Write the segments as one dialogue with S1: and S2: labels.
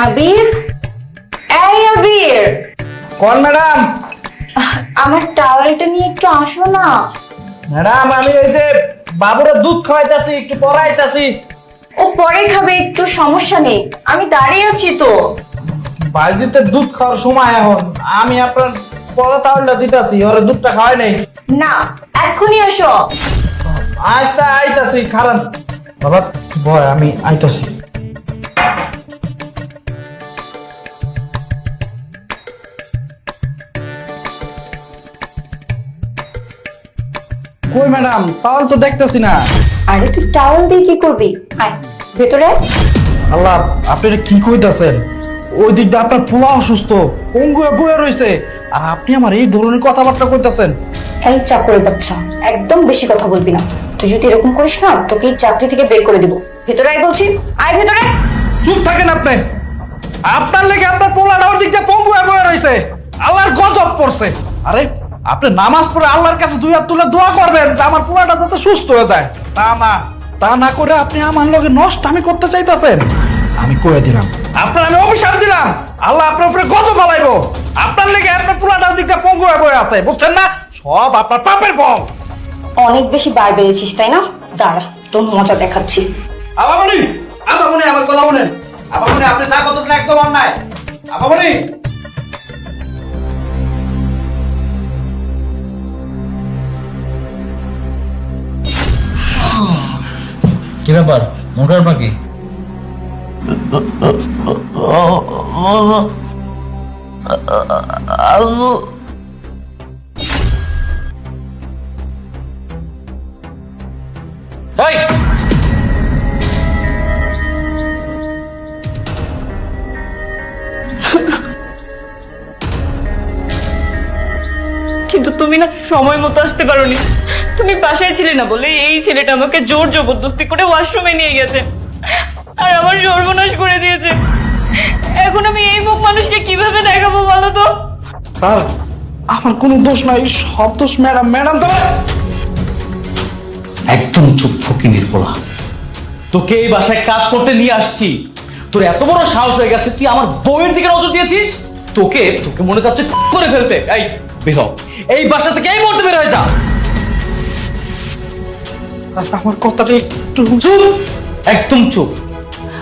S1: আবির? এই আবির!
S2: কোন ম্যাডাম?
S1: আমার টাওয়ালটা নিয়ে একটু আসো না।
S2: ম্যাডাম আমি এই যে বাবুরা দুধ খাওয়াইতাছি একটু পড়াইতাছি।
S1: ও পরে খাবে একটু সমস্যা নেই। আমি দাঁড়িয়ে আছি তো।
S2: বাইজিতে দুধ খাওয়ার সময় এখন। আমি আপনার পড়া তাহলে দিতাছি ওরা দুধটা খাওয়াই নাই।
S1: না এক্ষুনি আসো।
S2: আচ্ছা আইতাছি খারান বাবা ভয় আমি আইতাছি। কই ম্যাডাম? তাহলে তো দেখতেছি না।
S1: আরে তুই টাওয়াল দিয়ে কি করবি? আয় ভেতরে
S2: আল্লাহ আপনি এটা কি কইতাছেন? ওই দিক দিয়ে আপনার পোলা অসুস্থ পঙ্গু বয়ে রইছে। আর আপনি আমার এই ধরনের কথাবার্তা কইতাছেন।
S1: এই চাকরের বাচ্চা একদম বেশি কথা বলবি না। তুই যদি এরকম করিস না তোকে এই চাকরি থেকে বের করে দিব। ভেতরে আয় বলছি। আয় ভেতরে
S2: চুপ থাকেন আপনি। আপনার লেগে আপনার পোলাটা ওর দিক দিয়ে পঙ্গু বয়ে রইছে। আল্লাহর গজব পড়ছে। আরে আপনি নামাজ পড়ে আল্লাহর কাছে দুই হাত তুলে দোয়া করবেন যে আমার পুরাটা যাতে সুস্থ হয়ে যায়। তা না তা না করে আপনি আমার লগে নষ্ট আমি করতে চাইতেছেন। আমি কয়ে দিলাম আপনার আমি অভিশাপ দিলাম। আল্লাহ আপনার উপরে গজব ফালাইবো। আপনার লেগে আপনার পুরাটা ওর দিক দিয়ে পঙ্গু হয়ে বয়ে আছে বুঝছেন না? সব আপনার পাপের ফল।
S1: অনেক বেশি বার বেড়েছিস তাই না? দাঁড়া তোর মজা দেখাচ্ছি।
S2: আবামনি আবামনি আমার কথা শুনেন আবামনি আপনি যা করতেছেন একদম অন্যায় আবামনি
S3: কি ব্যাপার? মোটার পাখি? এই!
S4: কিন্তু তুমি না সময় মতো আসতে পারোনি। তুমি বাসায় ছিলে না বলে এই ছেলেটা আমাকে জোর জবরদস্তি করে ওয়াশরুমে নিয়ে গেছে। আর আমার সর্বনাশ করে দিয়েছে। এখন আমি এই মুখ মানুষকে কীভাবে দেখাবো বলো তো?
S2: স্যার আমার কোনো দোষ নাই সব দোষ ম্যাডাম ম্যাডাম তো
S3: একদম চুপ ফকিনির পোলা তোকে এই বাসায় কাজ করতে নিয়ে আসছি। তোর এত বড় সাহস হয়ে গেছে তুই আমার বউয়ের দিকে নজর দিয়েছিস? তোকে তোকে মনে যাচ্ছে করে ফেলতে। এই বের হ। এই বাসা থেকে এই মুহূর্তে বের হয়ে যা
S2: আমার কথাটা একটু
S3: চুপ! একদম চুপ!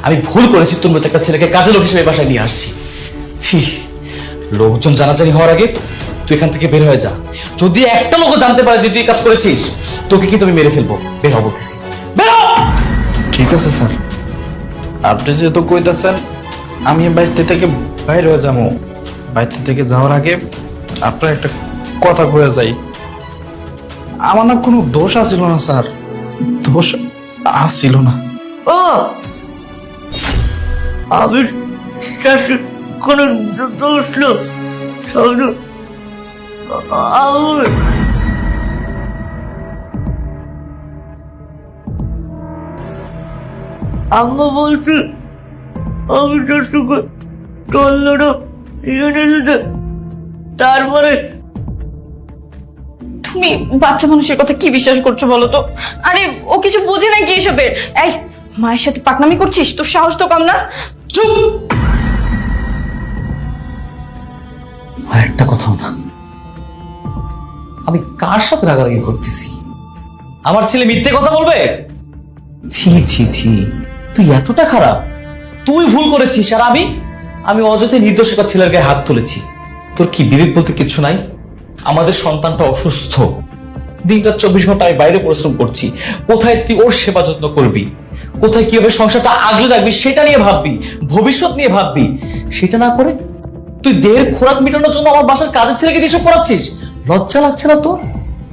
S3: আমি ভুল করেছি তোর মতো একটা ছেলেকে কাজে লোক হিসেবে বাসায় নিয়ে আসছি। ছি লোকজন জানাজানি হওয়ার আগে তুই এখান থেকে বের হয়ে যা। যদি একটা লোক জানতে পারে যে তুই কাজ করেছিস তোকে কিন্তু আমি মেরে ফেলব। বের হ বলতেছি। বের
S2: ঠিক আছে স্যার। আপনি যেহেতু কইতাছেন আমি বাড়িতে থেকে বাইরে হয়ে যাব। বাড়িতে থেকে যাওয়ার আগে আপনার একটা কথা কয়ে যাই। আমার না কোনো দোষ আছিল না, স্যার। দোষ আসছিল না।
S4: ও! আমি কোনো দোষ আমি আম্মা বলছে আমি শাশুকে টল্লটা দিতে তারপরে তুমি বাচ্চা মানুষের কথা কি বিশ্বাস করছ বলো তো? আরে ও কিছু বোঝে না কি এসবের? এই মায়ের সাথে পাকনামি করছিস? তোর সাহস তো কম না? চুপ!
S3: আর একটা কথাও না। আমি কার সাথে রাগারাগি করতেছি? আমার ছেলে মিথ্যে কথা বলবে? ছি ছি ছি। তুই এতটা খারাপ। তুই ভুল করেছিস। আর আমি? আমি অযথে নির্দোষ ছেলের গায়ে হাত তুলেছি। তোর কি বিবেক বলতে কিছু নাই? আমাদের সন্তানটা অসুস্থ। দিনটা চব্বিশ ঘণ্টা আমি বাইরে পরিশ্রম করছি। কোথায় তুই ওর সেবা যত্ন করবি? কোথায় কীভাবে সংসারটা আগলে রাখবি সেটা নিয়ে ভাববি, ভবিষ্যৎ নিয়ে ভাববি। সেটা না করে তুই দেহের খোরাক মেটানোর জন্য আমার বাসার কাজের ছেলেকে দিয়ে এসব করাচ্ছিস? লজ্জা লাগছে না তোর?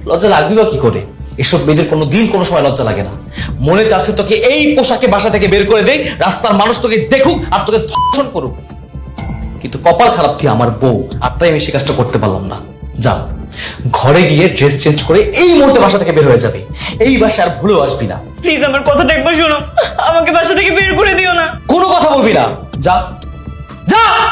S3: লজ্জা লাগবি বা কি করে? এসব মেয়েদের কোনো দিন কোনো সময় লজ্জা লাগে না। মনে চাচ্ছে তোকে এই পোশাকে বাসা থেকে বের করে দেই রাস্তার মানুষ তোকে দেখুক আর তোকে ধর্ষণ করুক। কিন্তু কপাল খারাপ কি আমার বউ? আর তাই আমি সে কাজটা করতে পারলাম না। যা ঘরে গিয়ে ড্রেস চেঞ্জ করে এই মুহূর্তে বাসা থেকে বের হয়ে যাবে। এই বাসায় আর ভুলেও আসবি না।
S4: প্লিজ আমার কথা একবার শোনো। আমাকে বাসা থেকে বের করে দিও না।
S3: কোনো কথা বলবি না। যা। যা!